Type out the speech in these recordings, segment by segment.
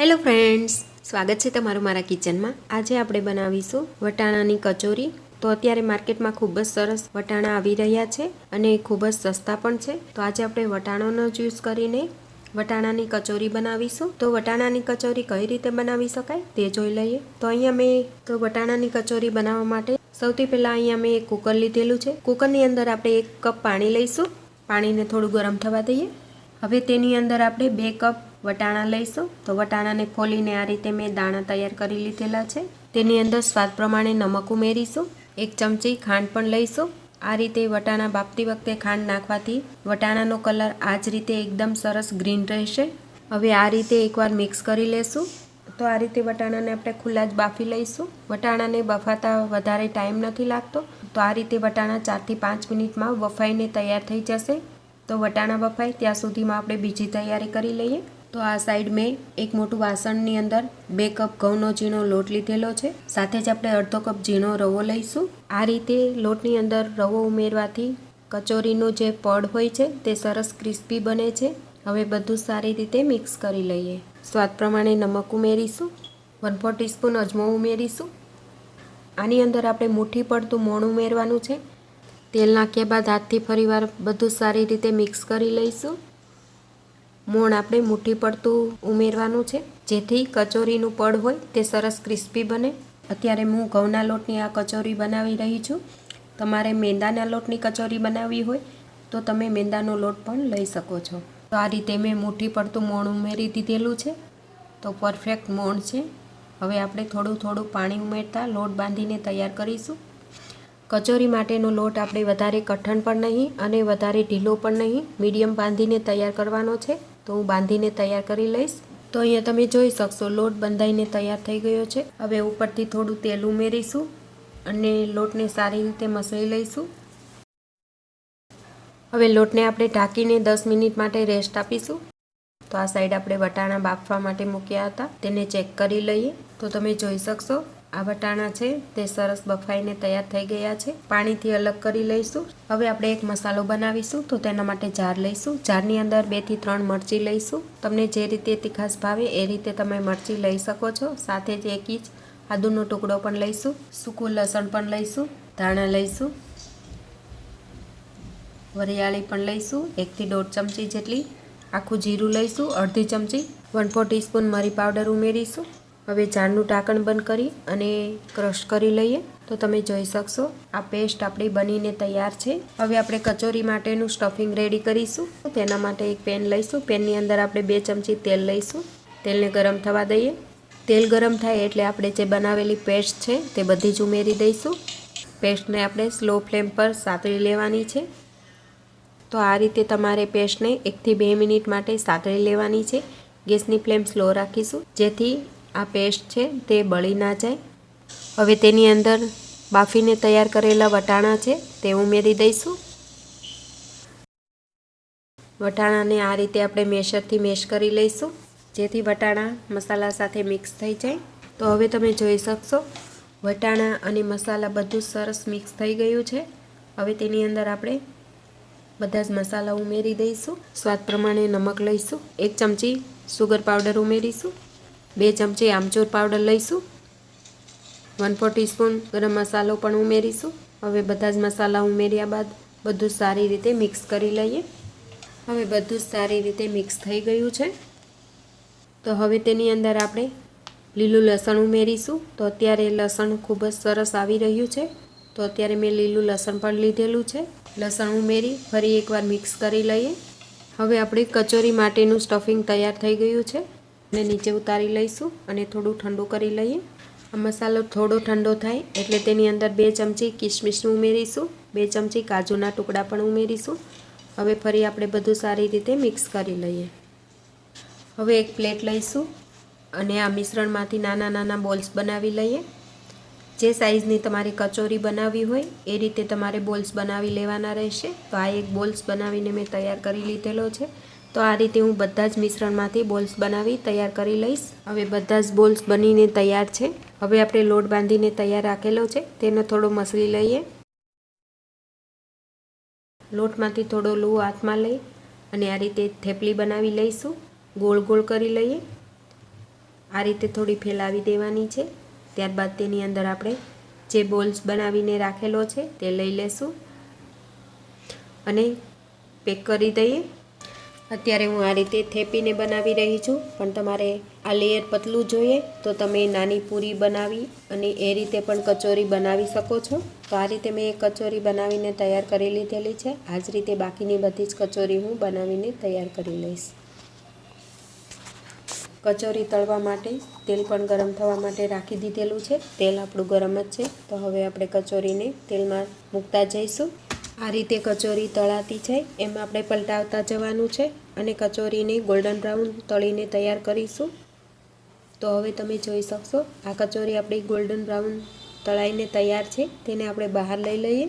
Hello friends, સ્વાગત છે તમારું મારા કિચનમાં. આજે આપણે બનાવીશું વટાણાની કચોરી. તો અત્યારે માર્કેટમાં ખૂબ જ સરસ વટાણા આવી રહ્યા છે અને ખૂબ જ સસ્તા પણ છે. તો આજે આપણે વટાણાનો જ્યુસ કરીને વટાણાની કચોરી બનાવીશું. તો વટાણાની કચોરી કઈ રીતે બનાવી શકાય તે જોઈ લઈએ. તો અહીંયા મેં તો વટાણાની કચોરી બનાવવા માટે સૌથી પહેલાં અહીંયા મેં એક કુકર લીધેલું છે. કુકરની અંદર આપણે એક કપ પાણી લઈશું. પાણીને થોડું ગરમ થવા દઈએ. હવે તેની અંદર આપણે બે કપ વટાણા લઈશું. તો વટાણાને ફોલીને આ રીતે મેં દાણા તૈયાર કરી લીધેલા છે. તેની અંદર સ્વાદ પ્રમાણે નમક ઉમેરીશું. એક ચમચી ખાંડ પણ લઈશું. આ રીતે વટાણા બાફતી વખતે ખાંડ નાખવાથી વટાણાનો કલર આ જ રીતે એકદમ સરસ ગ્રીન રહેશે. હવે આ રીતે એકવાર મિક્સ કરી લેશું. તો આ રીતે વટાણાને આપણે ખુલ્લા જ બાફી લઈશું. વટાણાને બફાતા વધારે ટાઈમ નથી લાગતો. તો આ રીતે વટાણા ચારથી પાંચ મિનિટમાં બફાઈને તૈયાર થઈ જશે. તો વટાણા બફાય ત્યાં સુધીમાં આપણે બીજી તૈયારી કરી લઈએ. તો આ સાઈડ મેં એક મોટું વાસણની અંદર બે કપ ઘઉંનો ઝીણો લોટ લીધેલો છે. સાથે જ આપણે અડધો કપ ઝીણો રવો લઈશું. આ રીતે લોટની અંદર રવો ઉમેરવાથી કચોરીનું જે પડ હોય છે તે સરસ ક્રિસ્પી બને છે. હવે બધું સારી રીતે મિક્સ કરી લઈએ. સ્વાદ પ્રમાણે નમક ઉમેરીશું. વન ફોર ટીસ્પૂન અજમો ઉમેરીશું. આની અંદર આપણે મુઠ્ઠી પડતું મોણ ઉમેરવાનું છે. તેલ નાખ્યા બાદ હાથથી ફરીવાર બધું સારી રીતે મિક્સ કરી લઈશું. મોણ આપણે મુઠ્ઠી પડતું ઉમેરવાનું છે. જેથી કચોરીનું પડ હોય તે સરસ ક્રિસ્પી બને. અત્યારે હું ઘઉંના લોટની આ કચોરી બનાવી રહી છું. તમારે મેંદાના લોટની કચોરી બનાવવી હોય તો તમે મેંદાનો લોટ પણ લઈ શકો છો. તો આ રીતે મેં મુઠ્ઠી પડતું મોણ ઉમેરી દીધેલું છે. તો પરફેક્ટ મોણ છે. હવે આપણે થોડું થોડું પાણી ઉમેરતા લોટ બાંધીને તૈયાર કરીશું. કચોરી માટેનો લોટ આપણે વધારે કઠણ પણ નહીં અને વધારે ઢીલો પણ નહીં. મીડિયમ બાંધીને તૈયાર કરવાનો છે. તો હું બાંધીને તૈયાર કરી લઈશ. તો અહીંયા તમે જોઈ શકશો, લોટ બંધાઈને તૈયાર થઈ ગયો છે. હવે ઉપરથી થોડું તેલ ઉમેરીશું અને લોટને સારી રીતે મસળી લઈશું. હવે લોટને આપણે ઢાંકીને દસ મિનિટ માટે રેસ્ટ આપીશું. તો આ સાઈડ આપણે વટાણા બાફવા માટે મૂક્યા હતા. તેને ચેક કરી લઈએ. તો તમે જોઈ શકશો આ વટાણા છે, તે સરસ બફાઈને તૈયાર થઈ ગયા છે. પાણીથી અલગ કરી લઈશું. હવે આપણે એક મસાલો બનાવીશું, તો તેના માટે જાર લઈશું. જારની અંદર બેથી ત્રણ મરચી લઈશું. તમને જે રીતે તીખાસ ભાવે એ રીતે તમે મરચી લઈ શકો છો. સાથે જ એક ઇંચ આદુનો ટુકડો પણ લઈશું. સૂકું લસણ પણ લઈશું. ધાણા લઈશું. વરિયાળી પણ લઈશું. એકથી દોઢ ચમચી જેટલી આખું જીરું લઈશું. અડધી ચમચી વન ફોર ટીસ્પૂન મરી પાવડર ઉમેરીશું. હવે ઝાડનું ઢાંકણ બંધ કરી અને ક્રશ કરી લઈએ. તો તમે જોઈ શકશો, આ પેસ્ટ આપણી બનીને તૈયાર છે. હવે આપણે કચોરી માટેનું સ્ટફિંગ રેડી કરીશું. તેના માટે એક પેન લઈશું. પેનની અંદર આપણે બે ચમચી તેલ લઈશું. તેલને ગરમ થવા દઈએ. તેલ ગરમ થાય એટલે આપણે જે બનાવેલી પેસ્ટ છે તે બધી જ ઉમેરી દઈશું. પેસ્ટને આપણે સ્લો ફ્લેમ પર સાતળી લેવાની છે. તો આ રીતે તમારે પેસ્ટને એકથી બે મિનિટ માટે સાતળી લેવાની છે. ગેસની ફ્લેમ સ્લો રાખીશું. જેથી આ પેસ્ટ છે, તે બળી ના જાય. હવે તેની અંદર બાફીને તૈયાર કરેલા વટાણા છે, તે ઉમેરી દઈશું. વટાણાને આ રીતે આપણે મેશરથી મેશ કરી લઈશું, જેથી વટાણા મસાલા સાથે મિક્સ થઈ જાય. તો હવે તમે જોઈ શકશો, વટાણા અને મસાલા બધું સરસ મિક્સ થઈ ગયું છે. હવે તેની અંદર આપણે બધા જ મસાલા ઉમેરી દઈશું. સ્વાદ પ્રમાણે નમક લઈશું. એક ચમચી સુગર પાવડર ઉમેરીશું. બે ચમચી આમચૂર પાવડર લઈશું. વન ફોર ટીસ્પૂન ગરમ મસાલો પણ ઉમેરીશું. હવે બધા જ મસાલા ઉમેર્યા બાદ બધું સારી રીતે મિક્સ કરી લઈએ. હવે બધું જ સારી રીતે મિક્સ થઈ ગયું છે. તો હવે તેની અંદર આપણે લીલું લસણ ઉમેરીશું. તો અત્યારે લસણ ખૂબ જ સરસ આવી રહ્યું છે. તો અત્યારે મેં લીલું લસણ પણ લીધેલું છે. લસણ ઉમેરી ફરી એકવાર મિક્સ કરી લઈએ. હવે આપણી કચોરી માટેનું સ્ટફિંગ તૈયાર થઈ ગયું છે. અને નીચે ઉતારી લઈશું અને થોડું ઠંડુ કરી લઈએ. આ મસાલો થોડો ઠંડો થાય એટલે તેની અંદર બે ચમચી કિશમિશનું ઉમેરીશું, બે ચમચી કાજુના ટુકડા પણ ઉમેરીશું. હવે ફરી આપણે બધું સારી રીતે મિક્સ કરી લઈએ. હવે એક પ્લેટ લઈશું અને આ મિશ્રણમાંથી નાના નાના બોલ્સ બનાવી લઈએ. જે સાઇઝની તમારી કચોરી બનાવવી હોય એ રીતે તમારે બોલ્સ બનાવી લેવાના રહેશે. તો આ એક બોલ્સ બનાવીને મેં તૈયાર કરી લીધેલો છે. તો આ રીતે હું બધા જ મિશ્રણમાંથી બોલ્સ બનાવી તૈયાર કરી લઈશ. હવે બધા જ બોલ્સ બનીને તૈયાર છે. હવે આપણે લોટ બાંધીને તૈયાર રાખેલો છે. તેનો થોડો મસળી લઈએ. લોટમાંથી થોડો લૂ હાથમાં લઈ અને આ રીતે થેપલી બનાવી લઈશું. ગોળ ગોળ કરી લઈએ. આ રીતે થોડી ફેલાવી દેવાની છે. ત્યારબાદ તેની અંદર આપણે જે બોલ્સ બનાવીને રાખેલો છે તે લઈ લેશું. અને પેક કરી દઈએ. અત્યારે હું આ રીતે થેપીને બનાવી રહી છું. પણ તમારે આ લેયર પતલું જોઈએ તો તમે નાની પૂરી બનાવી અને એ રીતે પણ કચોરી બનાવી શકો છો. તો આ રીતે મેં કચોરી બનાવીને તૈયાર કરી લીધેલી છે. આ જ રીતે બાકીની બધી જ કચોરી હું બનાવીને તૈયાર કરી લઈશ. કચોરી તળવા માટે તેલ પણ ગરમ થવા માટે રાખી દીધેલું છે. તેલ આપણું ગરમ જ છે. તો હવે આપણે કચોરીને તેલમાં મૂકતા જઈશું. આ રીતે કચોરી તળાતી છે એમાં આપણે પલટાવતા જવાનું છે અને કચોરીને ગોલ્ડન બ્રાઉન તળીને તૈયાર કરીશું. તો હવે તમે જોઈ શકશો, આ કચોરી આપણી ગોલ્ડન બ્રાઉન તળાઈને તૈયાર છે, તેને આપણે બહાર લઈ લઈએ.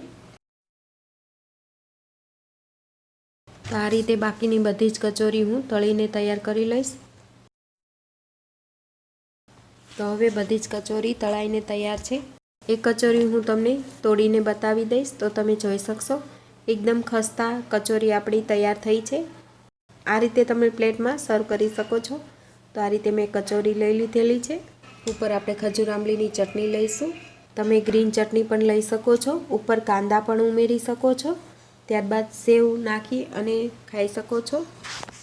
તો આ રીતે બાકીની બધી જ કચોરી હું તળીને તૈયાર કરી લઈશ. તો હવે બધી જ કચોરી તળાઈને તૈયાર છે. એક કચોરી હું તમને તોડીને બતાવી દઈશ, તો તમે જોઈ શકશો. એકદમ ખસ્તા કચોરી આપણી તૈયાર થઈ છે. આ રીતે તમે પ્લેટમાં સર્વ કરી શકો છો. તો આ રીતે મેં કચોરી લઈ લીધેલી છે. ઉપર આપણે ખજૂર આંબલીની ચટણી લઈશું. તમે ગ્રીન ચટણી પણ લઈ શકો છો. ઉપર કાંદા પણ ઉમેરી શકો છો. ત્યારબાદ સેવ નાખી અને ખાઈ શકો છો.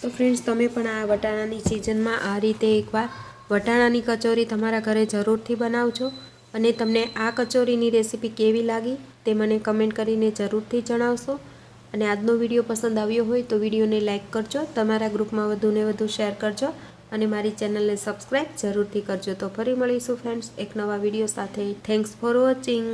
તો ફ્રેન્ડ્સ, તમે પણ આ વટાણાની સિઝનમાં આ રીતે એકવાર વટાણાની કચોરી તમારા ઘરે જરૂરથી બનાવજો. અને તમને આ કચોરીની રેસીપી કેવી લાગી તે મને કમેન્ટ કરીને જરૂરથી જણાવશો. અને આજનો વીડિયો પસંદ આવ્યો હોય તો વિડીયોને લાઇક કરજો, તમારા ગ્રુપમાં વધુને વધુ શેર કરજો અને મારી ચેનલને સબસ્ક્રાઈબ જરૂરથી કરજો. તો ફરી મળીશું ફ્રેન્ડ્સ, એક નવા વીડિયો સાથે. Thanks for watching